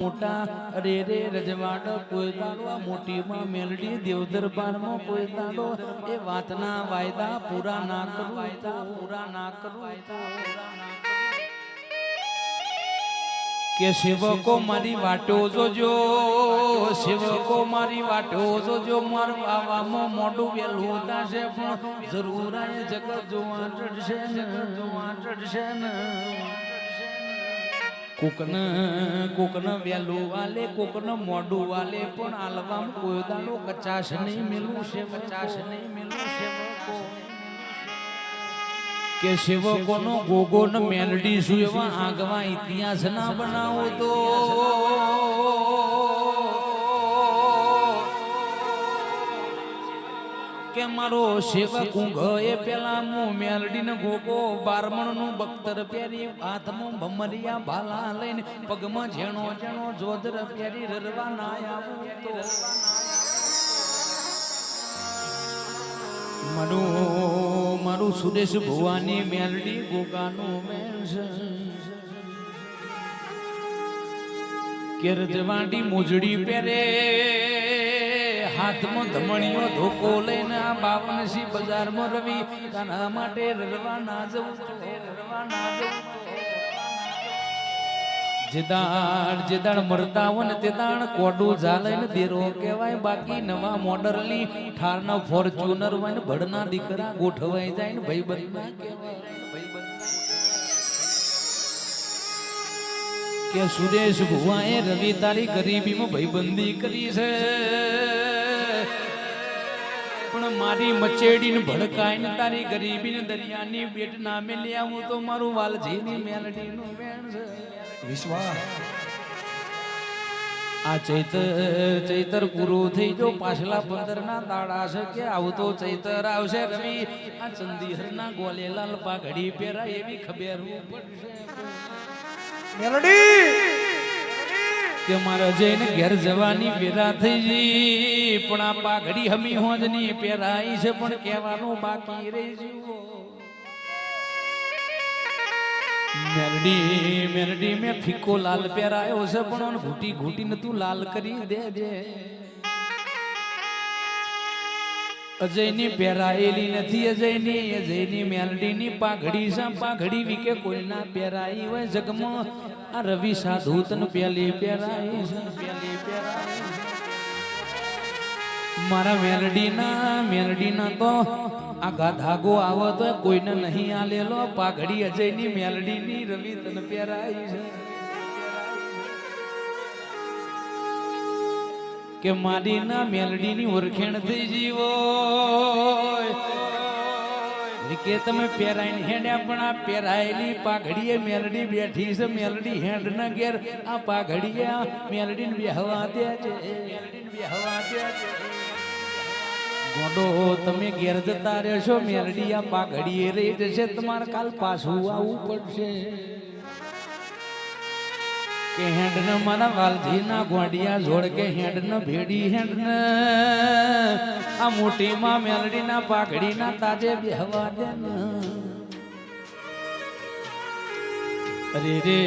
મોટા રે રે રજવાડ, કોઈ દાડો મોટીમાં મેલડી દેવ દરબારમાં કોઈ દાડો એ વાતના વાયદા પૂરા ના કરું વાયદા પૂરા ના કરું કે સેવકો મારી વાટો જોજો, સેવકો મારી વાટો જોજો, માર આવામાં મોઢું વેલું થશે પણ જરૂર જગત જોવા ચડશે જોવા ચડશે ને. કોકન કોકન વેલું વાલે, કોકન મોડું વાલે, પણ આલવામ કોઈ દાડો કચાશ નહીં મેલું છે, કચાશ નહીં મેલું છે કે સેવકોનો ગોગો ને મેલડી શું એવા આગવા ઇતિહાસ ના બનાવો તો કે મારો સેવક ઊંઘ એ પેલા મું મેલડી ને ગોગો બારમણનું બખ્તર પહેરી, હાથમાં ભમરિયા ભાલા લઈને પગમાં ઝેણો ઝેણો જોધર પહેરી રરવા ના આવું મારું મારું સુરેશ ભુવાની મેલડી ગોગાનું મેન્શન કેરજવાડી મોજડી પહેરે, હાથમાં ધમણીઓ ધોકો બાવનસી બજારમાં રવિ તારા માટે રરવા ના જવું તો રરવા ના જવું જેદાડ જેદાડ મરતા હોય ને તે દાડ કોડું ને દેરો કહેવાય. બાકી નવા મોડલની ઠારના ફોર્ચ્યુનર હોય ને ભડના દીકરા ગોઠવાઈ જાય ને ભાઈ ભાઈબંધ કે સુરેશ ભુવાએ રવિ તારી ગરીબીમાં ભાઈબંધી કરી છે. પણ મારી મચેડીને ભડકાઈને તારી ગરીબીને દરિયાની બેટ નામે લે આવું તો મારું વાલજીની મેલડીનું વેણ છે. વિશ્વાસ. આ ચૈતર ચૈતર પૂરો થઈ જો પાછલા પંદર ના દાડા છે કે આવતો ચૈતર આવશે રવિ આ ચંદીહર ના ગોલેલાલ પાઘડી પહેરાય એવી ખબેર પડશે. મેલડી! કે મારે જઈને ઘેર જવાની વેરા થઈ ગઈ, પણ આ પાઘડી હમી હોજની પહેરાઈ છે, પણ કહેવાનું બાકી રહી જુઓ. મેરડી મેરડી, મેં ફીકો લાલ પહેરાયો છે, પણ ઘૂંટી ઘૂંટીને તું લાલ કરી દેજે. અજયની પહેરાયેલી નથી અજયની અજયની મેલડીની પાઘડી છે, પાઘડી વિકે કોઈના પહેરાઈ હોય જગમાં. આ રવિ સાધુ તન પેલી પહેરાઈ. મારા મેલડીના મેલડીના તો આઘા ધાગો આવો તો કોઈને નહીં આલેલો. પાઘડી અજયની, મેલડીની રવિ તન પહેરાઈ છે. કે મારી ના મેલડીની ઓળખેણ થઈ જીવો કે તમે પહેરાઈને હેડ્યા, પણ આ પહેરાયેલી પાઘડીએ મેલડી બેઠી છે. મેલડી હેડ ના ઘેર, આ પાઘડીએ આ મેલડીને બેહવા દે છે. ગોડો, તમે ઘેર જતા રહેશો. મેલડી આ પાઘડીએ રહી છે તમારે કાલ પાછું આવવું પડશે. કે હેન્ડ ને મારા વાલજી ના ગોડિયા જોડ કે હેન્ડ ને ભેડી હેન્ડ ને આ મોટી માં મેલડી ના પાઘડી ના તાજે બેહવા દે અરે રે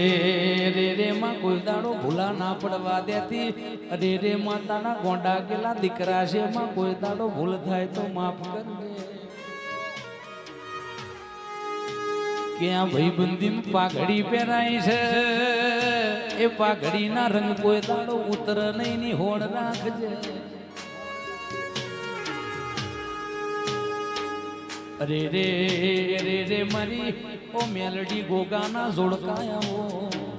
રે રે, માં કોઈ દાડો ભૂલા ના પડવા દેતી. અરે રે, માતાના ગોંડા ગેલા દીકરા છે, માં કોઈ દાડો ભૂલ થાય તો માફ કરજે કે આ ભાઈબંધી પાઘડી પહેરાય છે. એ પાઘડી ના રંગ કોઈ દાડો ઉતર નહીં ની હોડ રાખજે. અરે રે રે રે, મારી, ઓ મેલડી ગોગાના જોડકાયા